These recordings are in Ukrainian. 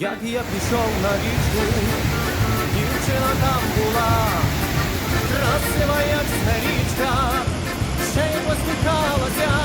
Як я пішов на річку, дівчина там була, красива, як старічка, ще й посміхалася,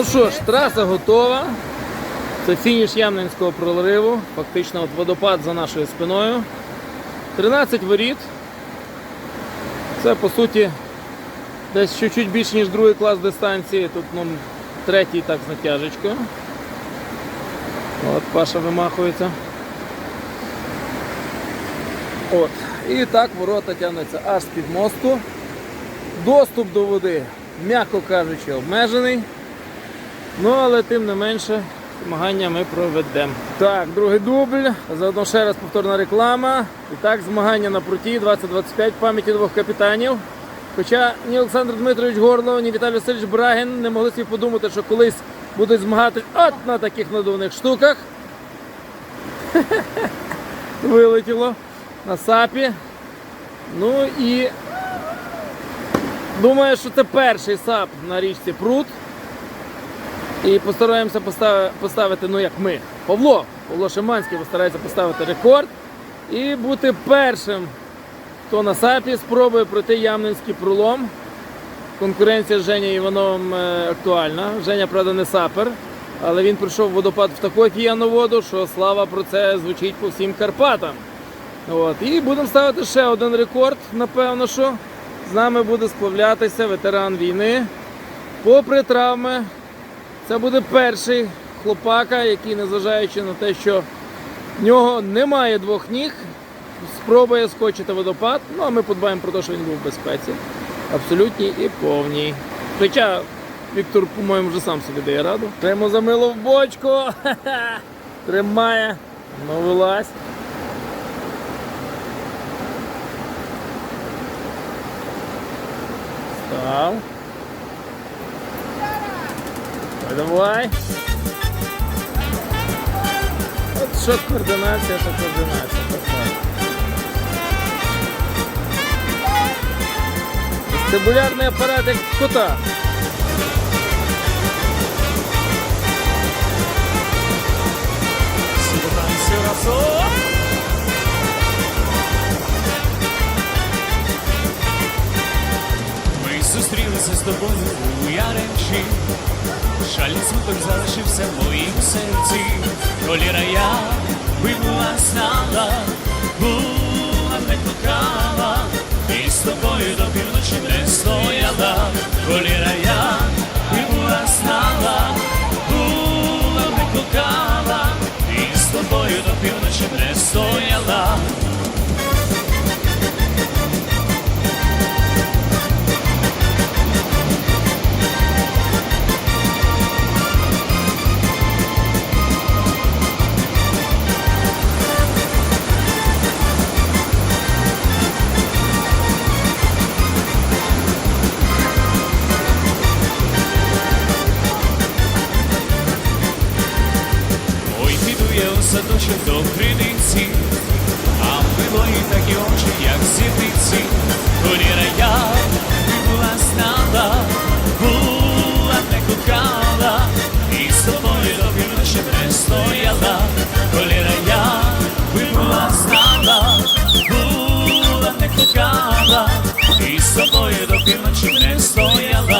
Ну що ж, траса готова. Це фініш Ямненського прориву. Фактично от водопад за нашою спиною. 13 воріт. Це по суті десь чуть-чуть більше, ніж другий клас дистанції. Тут ну, третій так з натяжечкою. От Паша вимахується. От. І так ворота тягнуться аж з-під мосту. Доступ до води, м'яко кажучи, обмежений. Ну, але тим не менше, змагання ми проведемо. Так, другий дубль. Заодно ще раз повторна реклама. І так, змагання на пруті 2025 пам'яті двох капітанів. Хоча ні Олександр Дмитрович Горлов, ні Віталій Васильович Брагін не могли собі подумати, що колись будуть змагатись от на таких надувних штуках. Вилетіло на сапі. Ну і думаю, що це перший сап на річці Прут. І постараємося поставити, ну як ми, Павло, Павло Шиманський постарається поставити рекорд і бути першим, хто на САПі спробує пройти Ямненський пролом. Конкуренція з Женєю Івановим е, актуальна. Женя, правда, не сапер, але він прийшов водопад в таку океану воду, що слава про це звучить по всім Карпатам. От. І будемо ставити ще один рекорд, напевно, що з нами буде сплавлятися ветеран війни. Попри травми, це буде перший хлопака, який, незважаючи на те, що в нього немає двох ніг, спробує скочити водопад. Ну а ми подбаємо про те, що він був в безпеці. Абсолютній і повній. Хоча Віктор, по-моєму, вже сам собі дає раду. Прямо замило в бочку. Тримає. Ну вилазь. Став. Давай. От що координація, то координація. Вестибулярний апарат як кота. Ми зустрілися з тобою у Яремчі, Шальний смуток залишився в моїм серці. Коліра я вибула знала, була не кохала, і з тобою до півночі не стояла. Коліра я у до криниці, а в милої такі очі, як зірниці. Коліра я була знала, була не кохала, і з тобою до півночі не стояла. Коліра я була знала, була не кохала, і з тобою до півночі не стояла.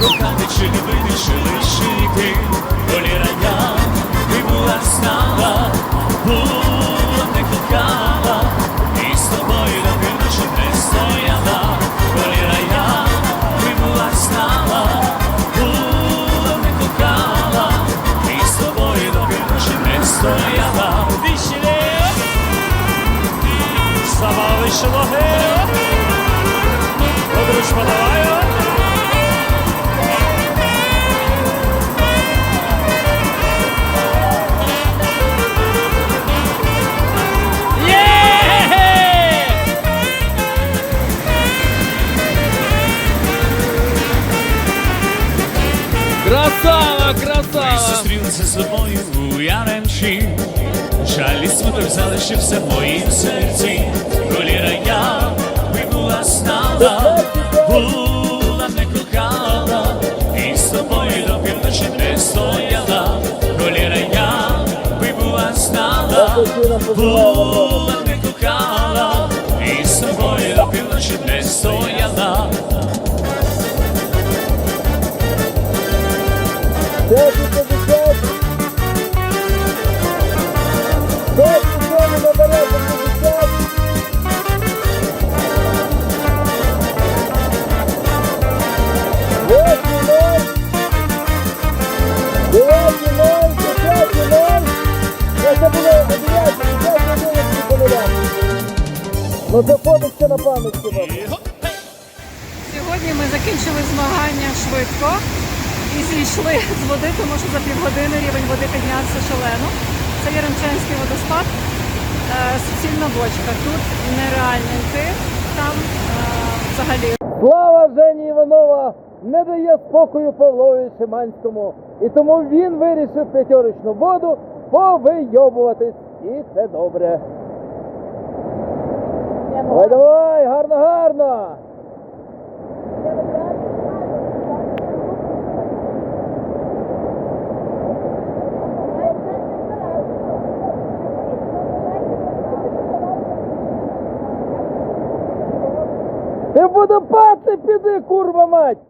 Кохати чи любити, чи лишити, долі рая, ти була знала, була не кохала, і з тобою до півночі не стояла, долі рая, ти була знала, була не кохала, і з тобою до півночі не стояла. Вічне, сама вийшла геть, Є! Красава, Ми красава! зустрілися з тобою у Яремчі, жаль смуток залишився в моїм серці. Коліра я би була була не кохала, і з тобою до півночі не стояла. Це фоточка на пам'ятку. Сьогодні ми закінчили змагання швидко і зійшли з води, тому що за півгодини рівень води піднявся шалено. Це Яремчанський водоспад, е, суцільна бочка. Тут нереально йти, там е, взагалі Слава Жені Іванова не дає спокою Павлові Шиманському. І тому він вирішив п'ятерочну воду повийобуватись. І це добре. Давай, давай, гарно, гарно. Ти буде не піди, курва мать!